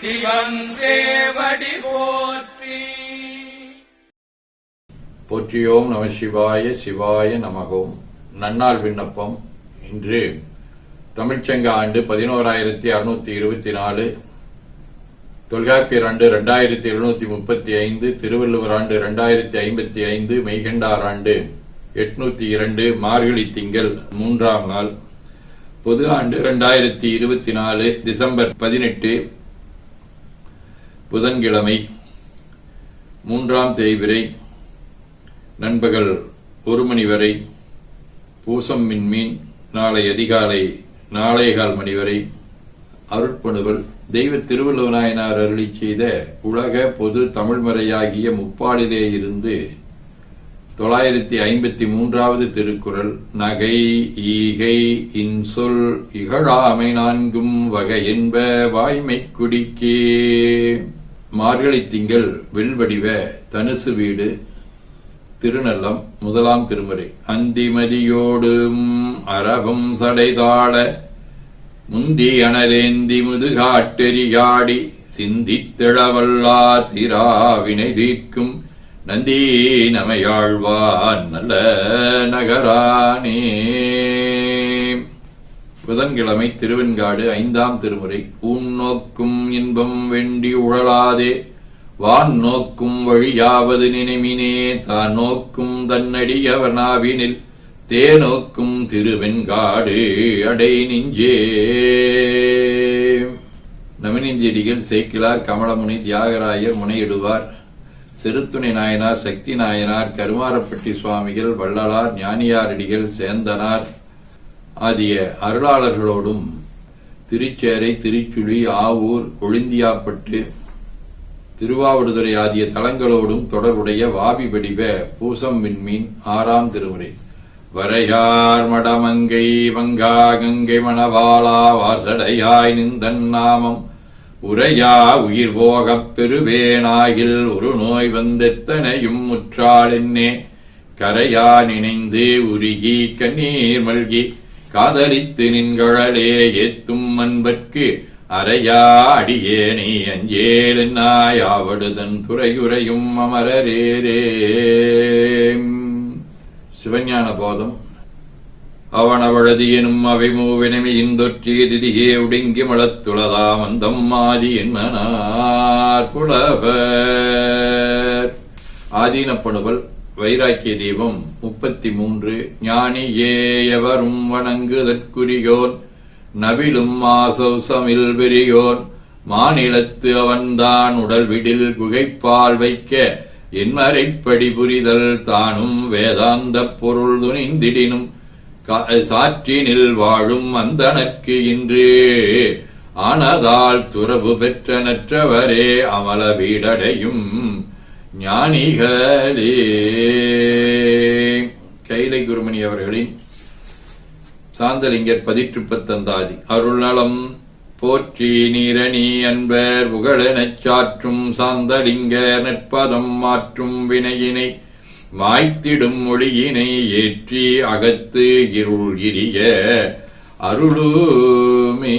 சிவன் போற்றி. போற்றியோம் நம சிவாய சிவாய நமகோம் நன்னாள் விண்ணப்பம் இன்று தமிழ்ச்சங்க ஆண்டு பதினோராயிரத்தி அறுநூத்தி இருபத்தி நாலு. தொல்காப்பியர் ஆண்டு ரெண்டாயிரத்தி எழுநூத்தி முப்பத்தி ஐந்து திருவள்ளுவர் ஆண்டு ரெண்டாயிரத்தி ஐம்பத்தி ஐந்து மெய்கண்டார் ஆண்டு எட்நூத்தி இரண்டு மார்கழி திங்கள் மூன்றாம் நாள். பொது ஆண்டு ரெண்டாயிரத்தி இருபத்தி நாலு டிசம்பர் பதினெட்டு புதன்கிழமை மூன்றாம் தேய்விரை நண்பகல் ஒரு மணி வரை பூசம் மின்மீன் நாளை அதிகாலை நாளைகால் மணி வரை அருட்பணுவல் தெய்வ திருவள்ளுவநாயனார் அருளி செய்த உலக பொது தமிழ்மறையாகிய முப்பாலிலே இருந்து தொள்ளாயிரத்தி ஐம்பத்தி மூன்றாவது திருக்குறள் நகை ஈகை இன்சொல் இகழாமை நான்கும் வகை என்ப வாய்மை குடிக்கே. மார்கழி திங்கள் வெல்வடிவ தனுசு வீடு திருநல்லம் முதலாம் திருமுறை. அந்திமதியோடும் அரபம் சடைதாட முந்தி அனலேந்தி முதுகாட்டெறியாடி சிந்தித்திழவல்லா திராவினை தீர்க்கும் நந்தி நமையாழ்வான் நல்ல நகரானே புதன்கிழமை திருவெண்காடு ஐந்தாம் திருமுறை. ஊன் நோக்கும் இன்பம் வெண்டி உழலாதே. வான் நோக்கும் வழியாவது நினைமினே. தான் நோக்கும் தன்னடியவர் நாவினில் தே நோக்கும் திருவெண்காடு அடை நெஞ்சே. நவநீந்தியடிகள் சேக்கிலார் கமலமுனி தியாகராயர் முனையிடுவார். சிறுத்துணை நாயனார் சக்தி நாயனார் கருமாரப்பட்டி சுவாமிகள் வள்ளலார் ஞானியாரடிகள் சேந்தனார் ஆகிய அருளாளர்களோடும் திருச்சேரை திருச்சுழி ஆவூர் கொழுந்தியாப்பட்டு திருவாவடுதுறை ஆகிய தலங்களோடும் தொடர்புடைய வாவி வடிவ பூசம் விண்மீன் ஆறாம் திருமுறை. வரையார் மடமங்கை வங்கா கங்கை மணவாளா வாசடையாய் நிந்தன் நாமம். உரையா உயிர் போகப் பெருவேனாகில் ஒரு நோய் வந்தெத்தனையும் முற்றாள் என்னே கரையா நினைந்து உருகி கண்ணீர் மல்கி காதலித்து நின்கழலே ஏத்தும் அன்பற்கு அறையா அடியேனை அஞ்சேல் நாயாவடுதன் துறையுறையும் அமரரேரே. சிவஞான போதம். அவனவழதி எனும் அவை மூவினமி தொற்றி திதியே உடுங்கி மலத்துளதாம் அந்தம் ஆதி என்மனார் புலவர். ஆதீனப்படுவல். வைராக்கிய தீபம் முப்பத்தி மூன்று ஞானி ஏயவரும் வணங்குதற்குரியோன் நவிலும் மாசௌசமில் பெரியோன் மாநிலத்து அவன்தான் உடல் விடில் குகைப்பால் வைக்க என்மறைப்படி புரிதல் தானும் வேதாந்த பொருள் துணிந்திடினும் கா- சாற்றினில் வாழும் அந்தனக்கு இன்று. ஆனதால் துறவு பெற்ற நற்றவரே அமல வீடடையும் ஞானிகளே. கைலை குருமணி அவர்களின் சாந்தலிங்கர் பதிற்றுப்பத்தந்தாதி அருள்நலம் போற்றி நீரணி அன்பர் புகழெனச் சாற்றும் சாந்தலிங்க நட்பதம் மாற்றும் வினையினை மாய்த்திடும் மொழியினை ஏற்றி அகத்து இருள் இரிய அருளுமே